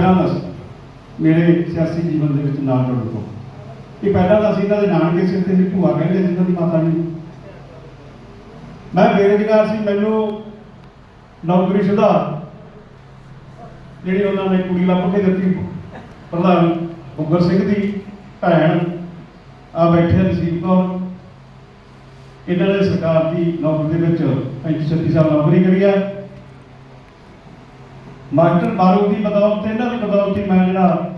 ਪਹਿਲਾਂ ਦਾ ਸੀ। ਮੇਰੇ ਸਿਆਸੀ ਜੀਵਨ ਦੇ ਵਿੱਚ ਨਾਲ ਜੁੜਨ ਤੋਂ। ਇਹ ਪਹਿਲਾਂ ਤਾਂ ਸੀ ਇਹਨਾਂ ਦੇ ਨਾਨਕੇ ਸਿਰ ਤੇ ਸੀ ਭੂਆ ਕਹਿੰਦੇ ਜਿਨ੍ਹਾਂ ਦੀ ਮਾਤਾ ਜੀ। ਮੈਂ ਬੇਰੁਜ਼ਗਾਰ ਸੀ, ਮੈਨੂੰ ਨੌਕਰੀ ਸ਼ੁਦਾ ਜਿਹੜੀ ਉਹਨਾਂ ਨੇ ਕੁੜੀ ਲੱਭ ਕੇ ਦਿੱਤੀ, ਪ੍ਰਧਾਨ ਬੁੱਗਰ ਸਿੰਘ ਦੀ ਭੈਣ। ਆ ਬੈਠੇ ਨਸੀਬ ਕੌਰ ਇਹਨਾਂ ਨੇ ਸਰਕਾਰ ਦੀ ਨੌਕਰੀ ਦੇ ਵਿੱਚ 35 36 ਸਾਲ ਨੌਕਰੀ ਕਰੀ ਹੈ ਮਾਸਟਰ ਬਾਰੂ ਦੀ ਬਦੌਲਤ, ਇਹਨਾਂ ਦੀ ਬਦੌਲਤ ਮੈਂ ਜਿਹੜਾ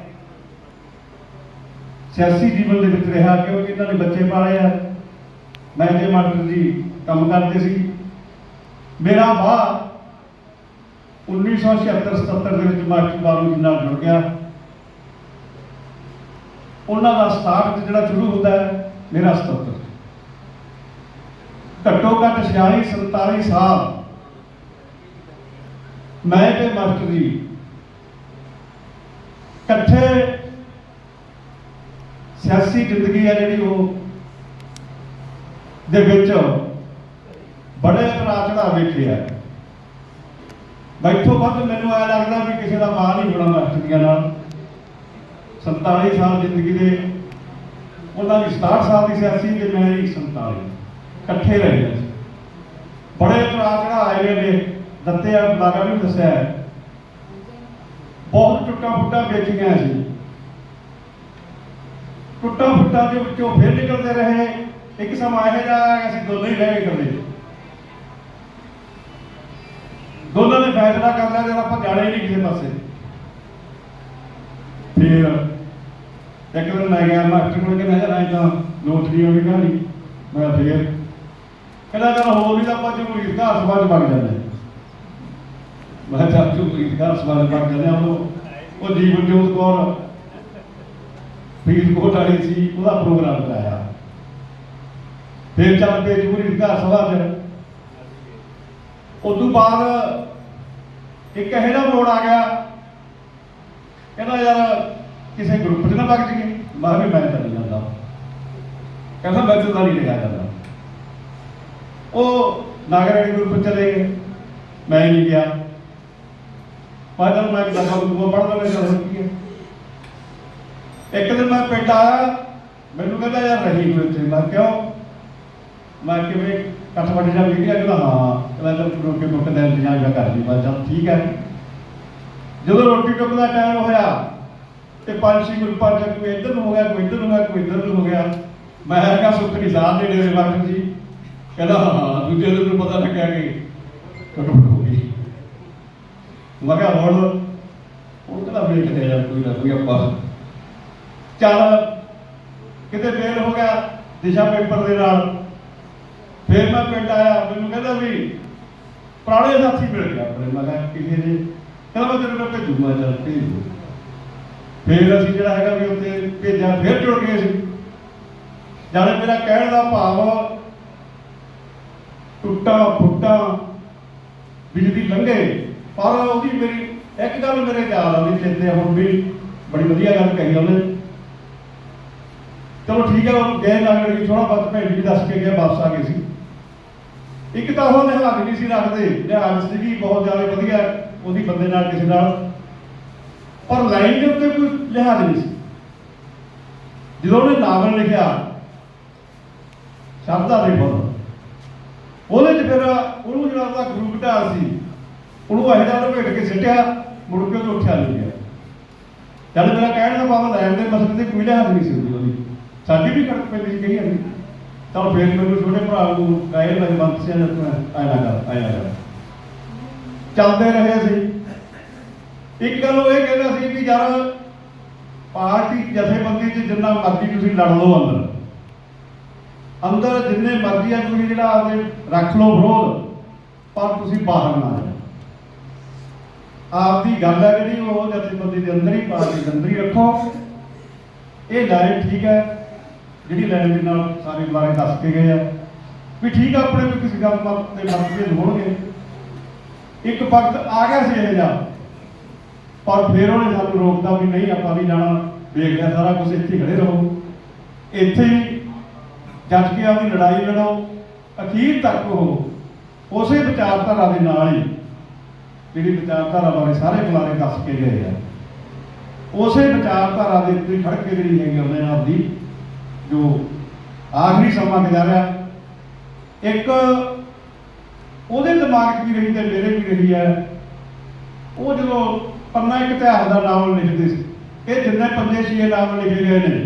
ਸਿਆਸੀ ਜੀਵਨ ਦੇ ਵਿੱਚ ਰਿਹਾ, ਕਿਉਂਕਿ ਇਹਨਾਂ ਨੇ ਬੱਚੇ ਪਾਲੇ ਆ। ਮੈਂ ਤੇ ਮਾਸਟਰ ਜੀ ਕੰਮ ਕਰਦੇ ਸੀ। ਮੇਰਾ ਬਾਹ 1976 77 ਦੇ ਵਿੱਚ ਮਾਸਟਰ ਬਾਰੂ ਜੀ ਨਾਲ ਜੁੜ ਗਿਆ। ਉਹਨਾਂ ਦਾ ਸਟਾਰਟ ਜਿਹੜਾ ਸ਼ੁਰੂ ਹੁੰਦਾ ਹੈ, ਮੇਰਾ 77 ਘੱਟੋ ਘੱਟ 46 47 ਸਾਲ ਮੈਂ ਤੇ ਮਾਸਟਰ ਜੀ ਇਕੱਠੇ ਸਿਆਸੀ ਜ਼ਿੰਦਗੀ ਹੈ ਜਿਹੜੀ ਉਹ ਦੇ ਵਿੱਚ ਬੜੇ ਉਤਰਾਅ ਚੜਾਅ ਵੇਖਿਆ ਬੈਠੋ ਵੱਧ ਮੈਨੂੰ ਐ ਲੱਗਦਾ ਵੀ ਕਿਸੇ ਦਾ ਮਾਂ ਨਹੀਂ ਹੋਣਾ ਮਾਸਟਰੀਆਂ ਨਾਲ। 47 ਸਾਲ ਜ਼ਿੰਦਗੀ ਦੇ, ਉਹਨਾਂ ਦੀ 67 ਸਾਲ ਦੀ ਸਿਆਸੀ ਤੇ ਮੈਂ ਹੀ 47 ਇਕੱਠੇ ਰਹੇ ਅਸੀਂ ਬੜੇ ਉਤਰਾਅ ਚੜਾ ਆਏ ਨੇ ਦੱਤੇ ਆ ਲਾਗਾ ਵੀ ਦੱਸਿਆ ਹੈ। ਬਹੁਤ ਟੁੱਟਾ ਫੁੱਟਾ ਵੇਚੀਆਂ ਸੀ ਟੁੱਟਾ ਫੁੱਟਾ ਦੇ ਵਿੱਚੋਂ ਫਿਰ ਨਿਕਲਦੇ ਰਹੇ। ਇੱਕ ਸਮਾਂ ਇਹੋ ਜਿਹਾ ਅਸੀਂ ਦੋਨੇ ਹੀ ਰਹਿ ਗਏ ਇਕੱਲੇ। ਦੋਨਾਂ ਨੇ ਫੈਸਲਾ ਕਰ ਲਿਆ, ਜਦ ਆਪਾਂ ਜਾਣੇ ਨਹੀਂ ਕਿਸੇ ਪਾਸੇ। ਫਿਰ ਇੱਕ ਦਿਨ ਮੈਂ ਗਿਆ, ਮਾਸਟਰ ਕੋਲ ਕਹਿੰਦਾ ਯਾਰ ਐਂ ਤਾਂ ਲੋਟਰੀ ਹੋ ਗਈ ਕਹਾਣੀ, ਮੈਂ ਕਿਹਾ ਕਹਿੰਦਾ, ਚਲ ਹੋਰ ਵੀ ਤਾਂ ਆਪਾਂ ਜਮਹੂਰੀ ਘਰ ਸਭਾ ਚ ਬਣ ਜਾਂਦੇ। ਮੈਂ ਕਿਹਾ, ਚੱਲ ਜਮਹੂਰੀ ਘਰ ਸਭਾ ਆ, ਉਹ ਉਹ ਜੀਵਨ ਜੋਤ ਕੌਰ ਫਰੀਦਕੋਟ ਵਾਲੀ ਸੀ, ਉਹਦਾ ਪ੍ਰੋਗਰਾਮ ਕਰਾਇਆ। ਫਿਰ ਚੱਲ ਪਏ ਜਮਹੂਰੀ ਘਰ ਸਭਾ ਚ। ਉਦੋਂ ਬਾਅਦ ਇੱਕ ਇਹਦਾ ਮੋੜ ਆ ਗਿਆ। ਕਹਿੰਦਾ, ਯਾਰ, ਕਿਸੇ ਗਰੁੱਪ 'ਚ ਨਾ ਵਗ ਜੀਏ ਮੈਂ ਕਿਹਾ, ਵੀ ਮੈਂ ਤਾਂ ਨਹੀਂ ਜਾਂਦਾ। ਕਹਿੰਦਾ, ਮੈਂ ਤਾਂ ਨਹੀਂ ਲਿਆ ਜਾਂਦਾ। ਉਹ ਨਾਗਰਿਕ ਗਰੁੱਪ ਚਲੇ ਗਏ। ਮੈਂ ਨਹੀਂ ਗਿਆ। ਮੈਂ ਤਾਂ ਮੈਂ ਕਿਹਾ ਦੂਆ ਪੜ੍ਹਦਾ ਮੈਂ ਚੱਲ ਕੀ ਇੱਕ ਦਿਨ ਮੈਂ ਪਿੰਡ ਆਇਆ, ਮੈਨੂੰ ਕਹਿੰਦਾ, ਯਾਰ ਰਹੀ ਤੂੰ ਇੱਥੇ ਮੈਂ ਕਿਉਂ? ਮੈਂ ਕਿਵੇਂ ਕੱਠ ਵੱਡ ਜਾ ਵੀ ਕਹਿੰਦਾ, ਹਾਂ। ਕਹਿੰਦਾ, ਚੱਲ ਰੋਟੀ ਮੁੱਕ ਦਾ ਇੰਤਜ਼ਾਮ ਕਰ ਲਈ ਮੈਂ ਚੱਲ ਠੀਕ ਹੈ। ਜਦੋਂ ਰੋਟੀ ਟੁੱਕ ਦਾ ਟਾਈਮ ਹੋਇਆ ਤੇ ਪੰਜ ਛੇ ਗਰੁੱਪਾਂ ਚ ਕੋਈ ਇੱਧਰ ਨੂੰ ਹੋ ਗਿਆ, ਕੋਈ ਇੱਧਰ ਨੂੰ ਹੋ ਗਿਆ, ਕੋਈ ਇੱਧਰ ਨੂੰ ਹੋ ਗਿਆ। ਮੈਂ ਕਿਹਾ ਸੁੱਖ ਦੀ ਸਾਥ ਦੇ ਡੇਰੇ ਵਕਤ ਜੀ। ਕਹਿੰਦਾ, ਹਾਂ, ਦੂਜੇ ਦਿਨ ਨੂੰ ਪਤਾ ਲੱਗਿਆ ਕਿ ਟੁੱਟ ਹੋ ਗਈ। ਮੈਂ ਕਿਹਾ ਹੁਣ ਹੁਣ ਕਹਿੰਦਾ ਵੇਖਦੇ ਆ ਕੋਈ ਨਾ ਕੋਈ ਆਪਾਂ। ਚੱਲ ਕਿਤੇ ਫੇਲ ਹੋ ਗਿਆ ਦਿਸ਼ਾ ਪੇਪਰ ਦੇ ਨਾਲ। ਫਿਰ ਮੈਂ ਪਿੰਡ ਆਇਆ, ਮੈਨੂੰ ਕਹਿੰਦਾ ਵੀ ਪੁਰਾਣੇ ਸਾਥੀ ਮਿਲ ਗਿਆ ਆਪਣੇ। ਮੈਂ ਕਿਹਾ ਕਿਸੇ ਨੇ, ਕਹਿੰਦਾ ਮੈਂ ਤੇਰੇ ਨਾਲ ਭੇਜੂ ਚੱਲ ਭੇਜ ਫਿਰ ਅਸੀਂ ਜਿਹੜਾ ਹੈਗਾ ਵੀ ਉੱਥੇ ਭੇਜਿਆ, ਫਿਰ ਜੁੜ ਗਏ ਸੀ ਜਾਣੇ ਮੇਰਾ ਕਹਿਣ ਦਾ ਭਾਵ ਟੁੱਟਾ ਫੁੱਟਾ ਬਿਜਲੀ ਲੰਘੇ। ਪਰ ਉਹਦੀ ਮੇਰੀ ਇੱਕ ਗੱਲ ਮੇਰੇ ਖਿਆਲ ਆਉਂਦੀ ਚੇਤੇ ਹੁਣ ਵੀ ਬੜੀ ਵਧੀਆ ਗੱਲ ਕਹੀ ਉਹਨੇ। ਚਲੋ ਠੀਕ ਹੈ ਉਹ ਗਏ ਲੱਗਣ ਦੀ ਥੋੜਾ ਬਹੁਤ ਭੇਡ ਵੀ ਦੱਸ ਕੇ ਗਏ, ਵਾਪਸ ਆ ਗਏ ਸੀ। ਇੱਕ ਤਾਂ ਉਹ ਨਿਹਾਲ ਨਹੀਂ ਸੀ ਰੱਖਦੇ। ਨਿਹਾਲ ਸੀਗੀ ਬਹੁਤ ਜ਼ਿਆਦਾ ਵਧੀਆ, ਉਹਦੀ ਬੰਦੇ ਨਾਲ ਕਿਸੇ ਨਾਲ। ਪਰ ਲਾਈਨ ਦੇ ਉੱਤੇ ਕੋਈ ਲਿਹਾਜ਼ ਨਹੀਂ ਸੀ। ਜਦੋਂ ਉਹਨੇ ਨਾਵਲ ਲਿਖਿਆ ਸ਼ਬਦਾਂ ਦੇ ਬੋਲ ਉਹਦੇ ਚ ਫਿਰ ਉਹਨੂੰ ਜਿਹੜਾ ਉਹਦਾ ਗੁਰੂ ਢਾਲ ਸੀ ਉਹਨੂੰ ਇਹ ਜਿਹਾ ਲਪੇਟ ਕੇ ਸਿੱਟਿਆ, ਮੁੜ ਕੇ ਉਹ ਉੱਠਿਆ ਨਹੀਂ ਗਿਆ। ਜਦ ਮੇਰਾ ਕਹਿਣ ਦਾ ਭਾਵ ਲੈਣ ਦੇ ਮਸਲੇ ਤੇ ਕੋਈ ਲਿਹਾਜ਼ ਨਹੀਂ ਸੀ ਉਹਦੀ ਸਾਡੀ ਵੀ ਕਣਕ ਪੈਂਦੀ ਸੀ ਕਈ ਤਾਂ ਫਿਰ ਮੈਨੂੰ ਛੋਟੇ ਭਰਾ ਨੂੰ ਕਹੇ ਮੈਂ ਮੰਤ ਸਿਆ ਜਦ ਆਇਆ ਕਰ ਆਇਆ ਕਰ। ਚੱਲਦੇ ਰਹੇ ਸੀ ਇੱਕ ਗੱਲ ਉਹ ਇਹ ਕਹਿੰਦਾ ਸੀ ਵੀ ਯਾਰ, ਪਾਰਟੀ ਜਥੇਬੰਦੀ 'ਚ ਜਿੰਨਾ ਮਰਜ਼ੀ ਤੁਸੀਂ ਲੜ ਲਓ ਅੰਦਰ। ਅੰਦਰ ਜਿੰਨੇ ਮਰਜ਼ੀ ਆ, ਤੁਸੀਂ ਜਿਹੜਾ ਆਪਦੇ ਰੱਖ ਲਓ ਵਿਰੋਧ, ਪਰ ਤੁਸੀਂ ਬਾਹਰ ਨਾ ਆਓ ਆਪ ਦੀ ਗੱਲ ਹੈ ਜਿਹੜੀ, ਉਹ ਜਥੇਬੰਦੀ ਦੇ ਅੰਦਰ ਹੀ ਪਾਰਟੀ ਦੇ ਅੰਦਰ ਹੀ ਰੱਖੋ। ਇਹ ਲਾਈਨ ਠੀਕ ਹੈ, ਜਿਹੜੀ ਲਾਈਨ ਦੇ ਨਾਲ ਸਾਰੇ ਬਾਰੇ ਦੱਸ ਕੇ ਗਏ ਆ। ਵੀ ਠੀਕ ਆ, ਆਪਣੇ ਵੀ ਕਿਸੇ ਗੱਲ ਤੇ ਮਤਭੇਦ ਹੋਣਗੇ। ਇੱਕ ਵਕਤ ਆ ਗਿਆ ਸੀ ਇਹ ਜਿਹਾ, ਪਰ ਫਿਰ ਉਹਨੇ ਸਾਨੂੰ ਰੋਕਦਾ ਵੀ ਨਹੀਂ, ਆਪਾਂ ਵੀ ਜਾਣਾ, ਵੇਖ ਲਿਆ ਸਾਰਾ ਕੁਝ ਇੱਥੇ ਖੜੇ ਰਹੋ। ਇੱਥੇ ਹੀ ਜੱਜ ਕੇ ਆਪਣੀ ਲੜਾਈ ਲੜੋ, ਅਖੀਰ ਤੱਕ ਉਹ ਉਸੇ ਵਿਚਾਰਧਾਰਾ ਦੇ ਨਾਲ ਹੀ ਜਿਹੜੀ ਵਿਚਾਰਧਾਰਾ ਬਾਰੇ ਸਾਰੇ ਬੁਲਾਰੇ ਦੱਸ ਕੇ ਗਏ ਆ। ਉਸੇ ਵਿਚਾਰਧਾਰਾ ਦੇ ਉੱਤੇ ਖੜ ਕੇ ਜਿਹੜੀ ਹੈਗੀ ਉਹਨੇ ਆਪਦੀ, ਜੋ ਆਖਰੀ ਸਮਾਂ ਗੁਜ਼ਾਰਿਆ ਇੱਕ ਉਹਦੇ ਦਿਮਾਗ 'ਚ ਵੀ ਰਹੀ ਤੇ ਮੇਰੇ ਵੀ ਰਹੀ ਹੈ, ਉਹ ਜਦੋਂ ਪੰਨਾ ਇੱਕ ਇਤਿਹਾਸ ਦਾ ਨਾਵਲ ਲਿਖਦੇ ਸੀ, ਇਹ ਜਿੰਨੇ ਬੰਦੇ ਸੀ ਇਹ ਨਾਵਲ ਲਿਖੇ ਗਏ ਨੇ,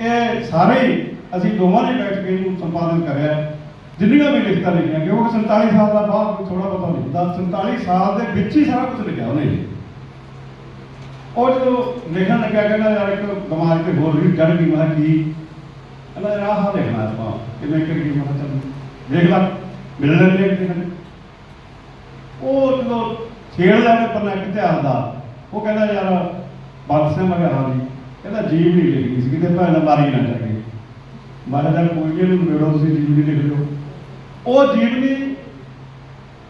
ਇਹ ਸਾਰੇ ਹੀ ਅਸੀਂ ਦੋਵਾਂ ਨੇ ਬੈਠ ਕੇ ਇਹਨੂੰ ਸੰਪਾਦਨ ਕਰਿਆ ਜਿੰਨੀਆਂ ਵੀ ਲਿਖਤਾਂ ਲਿਖੀਆਂ ਕਿਉਂਕਿ 47 ਸਾਲ ਦਾ ਬਾਅਦ ਥੋੜਾ ਬਹੁਤਾ ਲਿਖਦਾ 47 ਸਾਲ ਦੇ ਵਿੱਚ ਹੀ ਸਾਰਾ ਕੁਝ ਲਿਖਿਆ ਉਹਨੇ। ਉਹ ਜਦੋਂ ਲਿਖਣ ਲੱਗਿਆ, ਕਹਿੰਦਾ ਯਾਰ ਇੱਕ ਦਿਮਾਗ ਤੇ ਹੋਰ ਵੀ ਚੜ ਗਈ, ਮੈਂ ਕੀ? ਕਹਿੰਦਾ ਯਾਰ ਲਿਖਣਾ ਆਪਾਂ, ਕਿਵੇਂ ਕਰੀਏ ਮੈਂ ਚੱਲ ਦੇਖ ਲੈ, ਮਿਲ ਲੈਂਦੇ ਇੱਕ ਉਹ ਜਦੋਂ ਛੇੜ ਲੈਣੇ ਪੰਨਾ ਇੱਕ ਇਤਿਹਾਸ ਉਹ ਕਹਿੰਦਾ ਯਾਰ ਬੰਦ ਸਿੰਘ ਹਾਂ ਜੀ। ਕਹਿੰਦਾ ਜੀਵ ਨਹੀਂ ਲਿਖੀ ਸੀ, ਕਿਤੇ ਭੈਣ ਮਾਰੀ ਨਾ ਜਾਗੇ ਮਾਰੇ ਦਾ ਕੋਈ ਨਹੀਂ ਮੇੜੋ ਤੁਸੀਂ ਜੀਵਨੀ ਲਿਖ ਲਓ। ਉਹ ਜੀਵਨੀ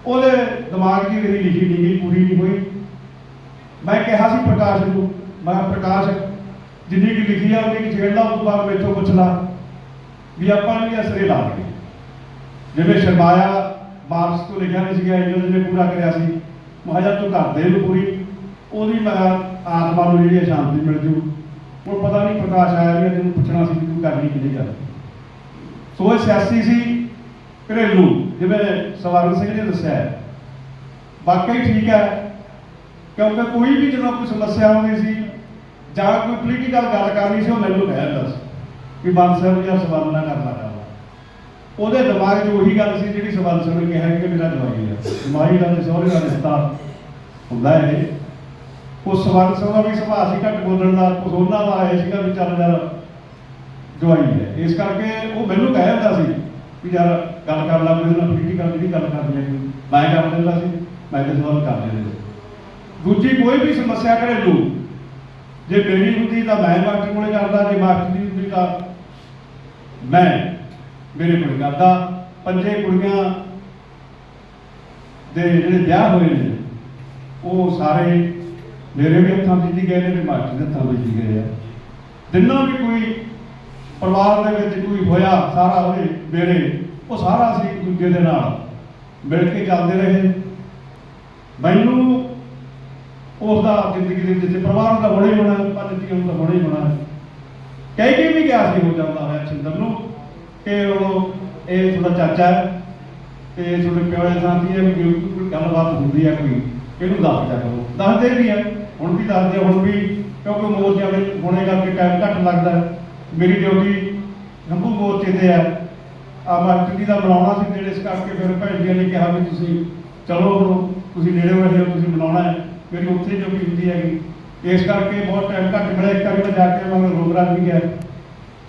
ਉਹਦੇ ਦਿਮਾਗ 'ਚ ਹੀ ਲਿਖੀ ਨਹੀਂ ਗਈ ਪੂਰੀ ਨਹੀਂ ਹੋਈ। ਮੈਂ ਕਿਹਾ ਸੀ ਪ੍ਰਕਾਸ਼ ਨੂੰ, ਮੈਂ ਪ੍ਰਕਾਸ਼, ਜਿੰਨੀ ਕਿ ਲਿਖੀ ਆ ਉਹਨੀ ਕਿ ਛੇੜ ਲਾ ਉਸ ਤੋਂ ਬਾਅਦ ਮੈਥੋਂ ਪੁੱਛ ਲਾ ਵੀ ਆਪਾਂ ਨੂੰ ਅਸਰੇ ਲਾ ਲਈਏ। ਜਿਵੇਂ ਸ਼ਰਮਾਇਆ ਬਾਰਸ ਤੋਂ ਲਿਖਿਆ ਨਹੀਂ ਸੀਗਾ ਇਹਨਾਂ ਨੇ ਪੂਰਾ ਕਰਿਆ ਸੀ। ਮਹਾਜਾ ਤੂੰ ਕਰ ਦੇ ਇਹਨੂੰ ਪੂਰੀ, ਉਹਦੀ ਮੈਂ ਆਤਮਾ ਨੂੰ ਜਿਹੜੀ ਸ਼ਾਂਤੀ ਮਿਲ ਜੂ। ਹੁਣ ਪਤਾ ਨਹੀਂ ਪ੍ਰਕਾਸ਼ ਆਇਆ ਵੀ ਇਹਨੂੰ ਪੁੱਛਣਾ ਸੀ ਵੀ ਤੂੰ ਕਰਨੀ ਕਿਹਦੀ ਗੱਲ ਸੋ ਇਹ ਸਿਆਸੀ ਸੀ ਘਰੇਲੂ, ਜਿਵੇਂ ਸਵਰਨ ਸਿੰਘ ਨੇ ਦੱਸਿਆ ਵਾਕਈ ਠੀਕ ਹੈ, ਕਿਉਂਕਿ ਕੋਈ ਵੀ ਜਦੋਂ ਕੋਈ ਸਮੱਸਿਆ ਆਉਂਦੀ ਸੀ ਜਾਂ ਕੋਈ ਪੋਲੀਟੀਕਲ ਗੱਲ ਕਰਨੀ ਸੀ, ਉਹ ਮੈਨੂੰ ਕਹਿ ਦਿੰਦਾ ਸੀ ਵੀ ਬੰਦ ਸਾਹਿਬ ਜਾਂ ਸਵਾਲ ਨਾ ਕਰਨਾ ਚਾਹੁੰਦਾ ਉਹਦੇ ਦਿਮਾਗ 'ਚ ਉਹੀ ਗੱਲ ਸੀ ਜਿਹੜੀ ਸਵਾਲ ਸਿੰਘ ਨੇ ਕਿਹਾ ਕਿ ਮੇਰਾ ਜਵਾਈ ਹੈ ਜਵਾਈ ਦਾ ਤੇ ਸਹੁਰੇ ਦਾ ਰਿਸ਼ਤਾ ਹੁੰਦਾ ਹੈ ਇਹ। ਸਵਾਲ ਸਿੰਘ ਦਾ ਵੀ ਸੁਭਾਅ ਸੀ ਘੱਟ ਬੋਲਣ ਦਾ ਕੁਝ ਉਹਨਾਂ ਦਾ ਆਇਆ ਸੀਗਾ ਵੀ ਚੱਲ ਯਾਰ ਜਵਾਈ ਹੈ। ਇਸ ਕਰਕੇ ਉਹ ਮੈਨੂੰ ਕਹਿ ਦਿੰਦਾ ਸੀ ਵੀ ਯਾਰ ਗੱਲ ਕਰ ਲਾ ਮੇਰੇ ਨਾਲ ਪੋਲੀਟੀਕਲ ਜਿਹੜੀ ਗੱਲ ਕਰਨੀ ਹੈ ਮੈਂ ਕਰ ਦਿੰਦਾ ਸੀ, ਮੈਂ ਤੇ ਸਵਾਲ ਕਰ ਲੈਂਦੇ ਦੂਜੀ ਕੋਈ ਵੀ ਸਮੱਸਿਆ ਘਰੇਲੂ, ਜੇ ਮੇਰੀ ਹੁੰਦੀ ਤਾਂ ਮੈਂ ਮਾਸਟਰ ਕੋਲੇ ਕਰਦਾ, ਜੇ ਮਾਸਟਰ ਦੀ ਹੁੰਦੀ ਤਾਂ ਮੈਂ ਮੇਰੇ ਕੋਲ ਕਰਦਾ। ਪੰਜੇ ਕੁੜੀਆਂ ਦੇ ਜਿਹੜੇ ਵਿਆਹ ਹੋਏ ਨੇ, ਉਹ ਸਾਰੇ ਮੇਰੇ ਵੀ ਹੱਥਾਂ ਵਿੱਚ ਗਏ ਨੇ ਤੇ ਮਾਸਟਰ ਦੇ ਹੱਥਾਂ ਵਿੱਚ ਹੀ ਗਏ ਆ। ਦਿਨੋਂ ਵੀ ਕੋਈ ਪਰਿਵਾਰ ਦੇ ਵਿੱਚ ਕੋਈ ਹੋਇਆ, ਸਾਰਾ ਉਹਦੇ ਮੇਰੇ ਉਹ ਸਾਰਾ ਅਸੀਂ ਇੱਕ ਦੂਜੇ ਦੇ ਨਾਲ। ਮਿਲ ਕੇ ਚੱਲਦੇ ਰਹੇ। ਮੈਨੂੰ ਉਸ ਦਾ ਜ਼ਿੰਦਗੀ ਦੇ ਵਿੱਚ, ਪਰਿਵਾਰ ਦਾ ਹੋਣਾ ਹੋਣਾ, ਪੰਜ ਜੀਵਨ ਦਾ ਹੋਣਾ ਹੋਣਾ। ਕਹਿ ਕੇ ਵੀ ਗਿਆ ਸੀ ਹੋ ਜਾਂਦਾ ਹੋਇਆ ਛਿੰਦਰ ਨੂੰ ਕਿ ਉਹ, ਇਹ ਤੁਹਾਡਾ ਚਾਚਾ ਹੈ ਤੇ ਤੁਹਾਡੇ ਪਿਓ ਦੇ ਸਾਥੀ ਹੈ? ਵੀ ਕੋਈ ਗੱਲਬਾਤ ਹੁੰਦੀ ਹੈ ਕੋਈ, ਇਹਨੂੰ ਦੱਸ ਦਿਆ ਕਰੋ। ਦੱਸਦੇ ਵੀ ਆ ਹੁਣ ਵੀ ਦੱਸਦੇ ਹੁਣ ਵੀ ਕਿਉਂਕਿ ਮੋਰਚਿਆਂ ਦੇ ਹੋਣੇ ਕਰਕੇ ਟਾਈਮ ਘੱਟ ਲੱਗਦਾ ਹੈ। ਮੇਰੀ ਡਿਊਟੀ ਨੰਬੂ ਮੋਰਚੇ ਤੇ ਹੈ। ਆ ਮਾਰਕੀਟ ਦਾ ਬਣਾਉਣਾ ਸੀ ਜਿਹੜੇ ਇਸ ਕਰਕੇ ਫਿਰ ਭੈਣ ਜੀ ਨੇ ਕਿਹਾ ਵੀ ਤੁਸੀਂ ਚਲੋ ਤੁਸੀਂ ਨੇੜੇ ਹੋਏ ਹੋ ਤੁਸੀਂ ਬਣਾਉਣਾ ਹੈ। ਮੇਰੀ ਉੱਥੇ ਜੋ ਵੀ ਹੁੰਦੀ ਹੈਗੀ। ਇਸ ਕਰਕੇ ਬਹੁਤ ਟਾਈਮ ਘੱਟ ਮਿਲਿਆ ਇੱਕ ਵਾਰੀ ਮੈਂ ਜਾ ਕੇ ਮੈਂ ਰੋਗਰਾਜ ਵੀ ਗਿਆ।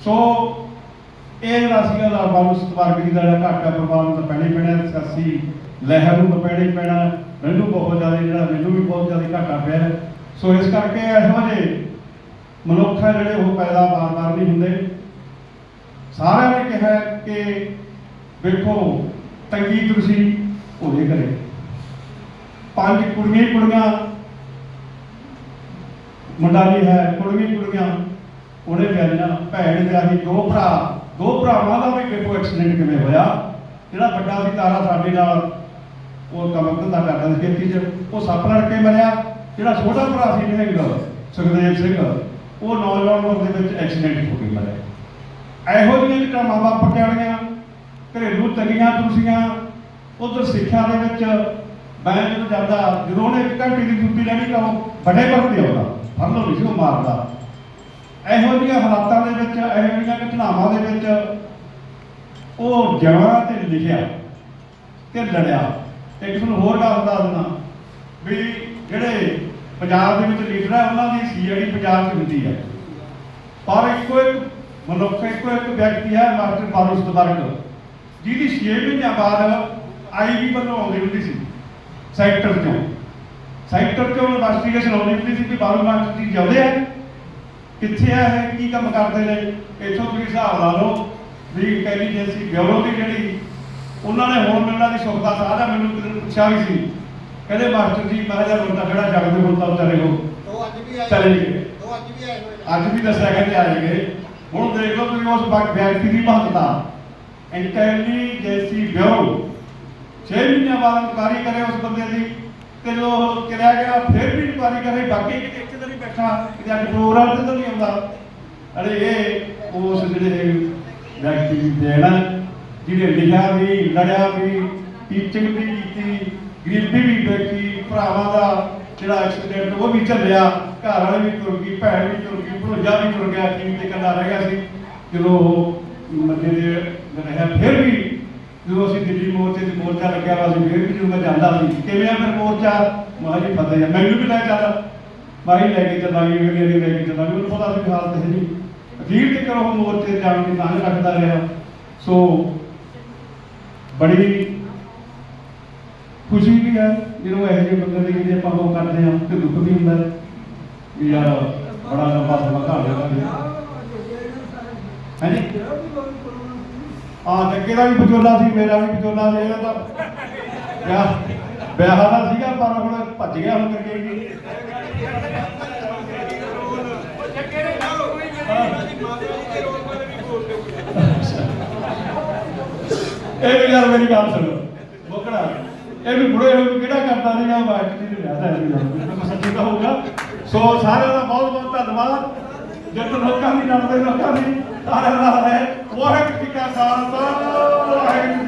ਸੋ ਇਹ ਜਿਹੜਾ ਸੀਗਾ ਦਾ ਬਾਬੂ ਸਤਵਾਰਗਰੀ ਦਾ ਜਿਹੜਾ ਘਾਟਾ ਪ੍ਰਭਾਵ ਤਾਂ ਪੈਣਾ ਹੀ ਪੈਣਾ ਸਿਆਸੀ ਲਹਿਰ ਨੂੰ ਤਾਂ ਪੈਣਾ ਹੀ ਪੈਣਾ ਮੈਨੂੰ ਬਹੁਤ ਜ਼ਿਆਦਾ, ਜਿਹੜਾ ਮੈਨੂੰ ਵੀ ਬਹੁਤ ਜ਼ਿਆਦਾ ਘਾਟਾ ਪਿਆ ਸੋ ਇਸ ਕਰਕੇ ਇਹੋ ਜਿਹੇ ਮਨੁੱਖ ਹੈ ਜਿਹੜੇ ਉਹ ਪੈਦਾ ਬਾਰ-ਬਾਰ ਨਹੀਂ ਹੁੰਦੇ ਸਾਰਿਆਂ ਨੇ ਕਿਹਾ ਕਿ ਵੇਖੋ, ਤੰਗੀ ਤੁਸੀਂ ਉਹਦੇ ਕਰੇ। ਪੰਜ ਕੁੜੀਆਂ ਹੀ ਕੁੜੀਆਂ। ਮੁੰਡਾ ਵੀ ਹੈ, ਕੁੜੀਆਂ ਹੀ ਕੁੜੀਆਂ। ਉਹਨੇ ਵਿਆਹੀਆਂ ਭੈਣ ਵਿਆਹੀ ਦੋ ਭਰਾ। ਦੋ ਭਰਾਵਾਂ ਦਾ ਵੀ ਵੇਖੋ ਐਕਸੀਡੈਂਟ ਕਿਵੇਂ ਹੋਇਆ। ਜਿਹੜਾ ਵੱਡਾ ਸੀ ਤਾਰਾ ਸਾਡੇ ਨਾਲ, ਉਹ ਕੰਮ ਧੰਦਾ ਕਰਦਾ ਸੀ ਖੇਤੀ 'ਚ। ਉਹ ਸੱਪ ਲੜ ਕੇ ਮਰਿਆ। ਜਿਹੜਾ ਛੋਟਾ ਭਰਾ ਸੀ ਨਿਹੰਗ ਸੁਖਦੇਵ ਸਿੰਘ। ਉਹ ਨੌਜਵਾਨ ਉਮਰ ਦੇ ਵਿੱਚ ਐਕਸੀਡੈਂਟ ਹੋ ਕੇ ਮਰਿਆ ਇਹੋ ਜਿਹੀਆਂ ਜਿਹੜਾ ਮਾਂ-ਬਾਪ ਪਟਿਆਲੀਆਂ ਘਰੇਲੂ ਤੰਗੀਆਂ ਤੁਰਸੀਆਂ, ਉਧਰ ਸਿੱਖਿਆ ਦੇ ਵਿੱਚ ਮੈਂ ਜਦੋਂ ਜਾਂਦਾ, ਜਦੋਂ ਉਹਨੇ ਇੱਕ ਘੰਟੇ ਦੀ ਡਿਊਟੀ ਲੈਣੀ ਤਾਂ ਉਹ ਵੱਡੇ ਵਰਤੇ ਤੇ ਆਉਂਦਾ ਫਰਨੋ ਨਹੀਂ ਉਹ ਮਾਰਦਾ। ਇਹੋ ਜਿਹੀਆਂ ਹਾਲਾਤਾਂ ਦੇ ਵਿੱਚ, ਇਹੋ ਜਿਹੀਆਂ ਘਟਨਾਵਾਂ ਦੇ ਵਿੱਚ ਉਹ ਜਵਾਂ ਤੇ ਲਿਖਿਆ ਤੇ ਲੜਿਆ। ਇੱਕ ਤੁਹਾਨੂੰ ਹੋਰ ਗੱਲ ਦੱਸ ਦਿੰਦਾ ਵੀ ਜਿਹੜੇ ਪੰਜਾਬ ਦੇ ਵਿੱਚ ਲੀਡਰ ਹੈ ਉਹਨਾਂ ਦੀ ਸੀਆਈਡੀ ਪੰਜਾਬ 'ਚ ਹੁੰਦੀ ਹੈ। ਪਰ ਇੱਕੋ ਇੱਕ ਮਨੁੱਖ, ਇੱਕੋ ਇੱਕ ਵਿਅਕਤੀ ਹੈ, ਮਾਸਟਰ ਬਾਰੂਸ ਦਵਰਗ ਜਿਹਦੀ 6 ਮਹੀਨਿਆਂ ਬਾਅਦ ਆਈਬੀ ਵੱਲੋਂ ਆਉਂਦੀ ਹੁੰਦੀ ਸੀ, ਸੈਕਟਰ ਚੋਂ। ਸੈਕਟਰ ਚੋਂ ਇਨਵੈਸਟੀਗੇਸ਼ਨ ਆਉਂਦੀ ਹੁੰਦੀ ਸੀ ਕਿ ਬਾਰੂ ਮਾਸਟਰ ਜੀ ਜਾਂਦੇ ਆ। ਕਿੱਥੇ ਆ ਇਹ? ਕੀ ਕੰਮ ਕਰਦੇ ਨੇ? ਇੱਥੋਂ ਤੁਸੀਂ ਹਿਸਾਬ ਲਾ ਲਓ ਵੀ ਇੰਟੈਲੀਜੈਂਸੀ ਬਿਊਰੋ ਦੀ ਜਿਹੜੀ ਉਹਨਾਂ ਨੇ ਹੁਣ ਮਿਲਣਾ ਦੀ ਸੁੱਖ ਦਾ ਮੈਨੂੰ ਪੁੱਛਿਆ ਵੀ ਸੀ। ਕਹਿੰਦੇ ਮਾਸਟਰ ਜੀ ਮੈਂ ਕਿਹਾ ਹੁਣ ਤਾਂ ਕਿਹੜਾ ਜਗਦੇ ਹੁਣ ਤਾਂ ਵਿਚਾਰੇ ਹੋ ਉਹ ਅੱਜ ਵੀ ਆਏ ਚਲੇ ਗਏ। ਉਹ ਅੱਜ ਵੀ ਆਏ ਹੋਏ ਨੇ। ਅੱਜ ਵੀ ਦੱਸਿਆ ਕਹਿੰਦੇ ਆਏ ਗਏ। ਹੁਣ ਦੇਖ ਲਓ ਤੁਸੀਂ ਉਸ ਵਕਤ ਵਿਅਕਤੀ ਦੀ ਮਹੱਤਤਾ। ਇੰਟੈਲੀਜੈਂਸੀ ਬਿਊਰੋ 6 ਮਹੀਨਿਆਂ ਬਾਅਦ ਇਨਕੁਆਰੀ ਕਰੇ ਉਸ ਬੰਦੇ ਦੀ ਤੇ ਜੋ ਉਹ ਗਿਆ ਫਿਰ ਵੀ ਇਨਕੁਆਰੀ ਕਰੇ ਬਾਕੀ ਕਿਤੇ ਇੱਕ ਦਿਨ ਹੀ ਬੈਠਾ ਕਿ ਅੱਜ ਪ੍ਰੋਗਰਾਮ ਤੇ ਤਾਂ ਨਹੀਂ ਆਉਂਦਾ। ਅਰੇ ਇਹ ਉਸ ਜਿਹੜੇ ਵਿਅਕਤੀ ਦੀ ਦੇਣ ਆ, ਜਿਹਨੇ ਲਿਖਿਆ ਵੀ ਲੜਿਆ ਵੀ ਟੀਚਿੰਗ ਵੀ ਕੀਤੀ ਗਰੀਬੀ ਵੀ ਦੇਖੀ ਭਰਾਵਾਂ ਦਾ ਜਿਹੜਾ ਐਕਸੀਡੈਂਟ ਉਹ ਵੀ ਚੱਲਿਆ, ਘਰ ਵਾਲੇ ਵੀ ਤੁਰ ਗਈ ਭੈਣ ਵੀ ਤੁਰ ਗਈ ਭਣੋਜਾ ਵੀ ਤੁਰ ਗਿਆ ਕੀ ਤੇ ਇਕੱਲਾ ਰਹਿ ਗਿਆ ਸੀ। ਜਦੋਂ ਉਹ ਮੰਨੇ ਦੇ ਰਿਹਾ ਫਿਰ ਵੀ ਜਦੋਂ ਅਸੀਂ ਦਿੱਲੀ ਮੋਰਚੇ ਤੇ ਮੋਰਚਾ ਲੱਗਿਆ ਵਾ ਸੀ ਫਿਰ ਵੀ ਜਦੋਂ ਮੈਂ ਜਾਂਦਾ ਸੀ। ਕਿਵੇਂ ਆ ਫਿਰ ਮੋਰਚਾ? ਮਾਂ ਜੀ ਪਤਾ ਹੀ ਆ। ਮੈਨੂੰ ਵੀ ਲੈ ਚੱਲ ਮਾਈ ਲੈ ਕੇ ਚੱਲਾਂਗੇ ਅਗਲੇ ਲੈ ਕੇ ਚੱਲਾਂਗੇ। ਉਹਨੂੰ ਪਤਾ ਸੀ ਹਾਲਤ ਹੈ ਜੀ ਅਖੀਰ ਤੇ ਕਰੋ ਮੋਰਚੇ ਜਾਣ ਦੀ ਤਾਂ ਰੱਖਦਾ ਰਿਹਾ। ਸੋ ਬੜੀ ਖੁਸ਼ੀ ਵੀ ਹੈ। ਜਦੋਂ ਇਹੋ ਜਿਹੇ ਬੰਦੇ ਦੀ ਜਿਹੜੇ ਆਪਾਂ ਉਹ ਕਰਦੇ ਹਾਂ ਤੇ ਦੁੱਖ ਵੀ ਹੁੰਦਾ ਵੀ ਯਾਰ, ਬੜਾ ਲੰਬਾ ਸਮਾਂ ਘਾਟ ਰਿਹਾ ਹੈ ਜੀ ਆ ਜੱਗੇ ਦਾ ਵੀ ਵਿਚੋਲਾ ਸੀ, ਮੇਰਾ ਵੀ ਵਿਚੋਲਾ ਸੀ, ਇਹਦਾ ਤਾਂ ਵਿਆਹ ਵਿਆਹ ਦਾ ਸੀਗਾ, ਪਰ ਹੁਣ ਭੱਜ ਗਿਆ ਹੁਣ ਕਰਕੇ ਵੀ ਇਹ ਵੀ ਯਾਰ ਮੇਰੀ ਗੱਲ ਸੁਣੋ। ਇਹਨੂੰ ਬੁੜੇ ਹੋਏ ਨੂੰ ਕਿਹੜਾ ਕਰਦਾ ਸੀਗਾ ਬਾਕੀ ਦੀ ਵਿਆਹ ਦਾ ਇਹ ਸੱਚੀ ਤਾਂ ਹੋਊਗਾ। ਸੋ ਸਾਰਿਆਂ ਦਾ ਬਹੁਤ ਬਹੁਤ ਧੰਨਵਾਦ। ਜਿੱਤ ਲੋਕਾਂ ਦੀ ਨੜਦੇ ਲੋਕਾਂ ਦੀ। ਸਾਰਿਆਂ ਦਾ ਹੈ। ਵਾਹਿਗੁਰੂ ਜੀ ਕਾ ਖਾਲਸਾ। ਵਾਹਿਗੁਰੂ